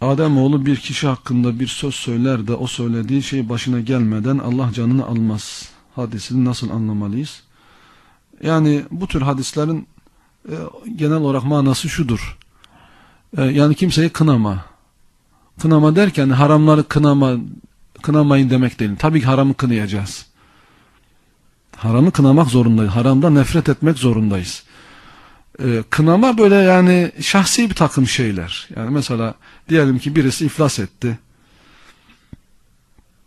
Ademoğlu bir kişi hakkında bir söz söyler de o söylediği şey başına gelmeden Allah canını almaz. Hadisini nasıl anlamalıyız? Yani bu tür hadislerin e, genel olarak manası şudur. E, yani kimseyi kınama. Kınama derken haramları kınama, kınamayın demek değil. Tabii ki haramı kınayacağız. Haramı kınamak zorundayız. Haramda nefret etmek zorundayız. Ee, kınama böyle yani şahsi bir takım şeyler. Yani mesela diyelim ki birisi iflas etti.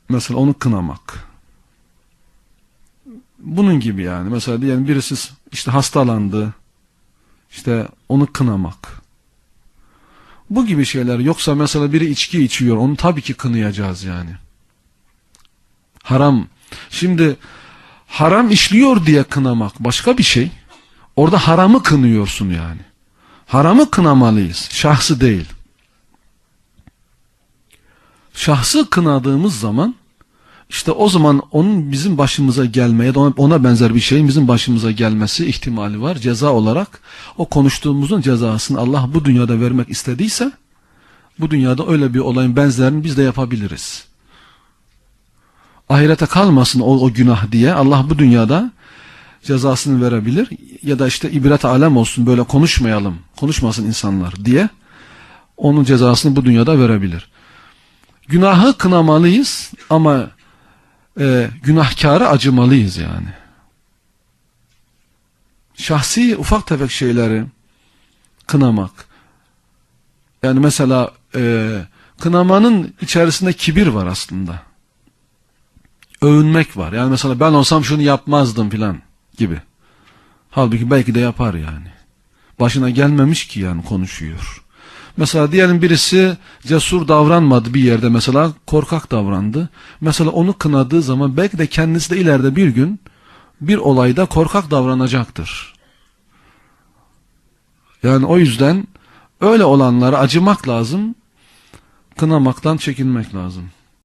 Mesela onu kınamak. Bunun gibi yani. Mesela diyelim birisi işte hastalandı. İşte onu kınamak. Bu gibi şeyler. Yoksa mesela biri içki içiyor. Onu tabii ki kınayacağız yani. Haram. Şimdi haram işliyor diye kınamak başka bir şey. Orada haramı kınıyorsun yani. Haramı kınamalıyız. Şahsı değil. Şahsı kınadığımız zaman işte o zaman onun bizim başımıza gelmeye ona benzer bir şeyin bizim başımıza gelmesi ihtimali var. Ceza olarak o konuştuğumuzun cezasını Allah bu dünyada vermek istediyse bu dünyada öyle bir olayın benzerini biz de yapabiliriz. Ahirete kalmasın o, o günah diye Allah bu dünyada cezasını verebilir ya da işte ibret alem olsun böyle konuşmayalım, konuşmasın insanlar diye onun cezasını bu dünyada verebilir. Günahı kınamalıyız ama e, günahkarı acımalıyız yani. Şahsi ufak tefek şeyleri kınamak. Yani mesela e, kınamanın içerisinde kibir var aslında. Övünmek var. Yani mesela ben olsam şunu yapmazdım filan gibi. Halbuki belki de yapar yani. Başına gelmemiş ki yani konuşuyor. Mesela diyelim birisi cesur davranmadı bir yerde mesela korkak davrandı. Mesela onu kınadığı zaman belki de kendisi de ileride bir gün bir olayda korkak davranacaktır. Yani o yüzden öyle olanlara acımak lazım, kınamaktan çekinmek lazım.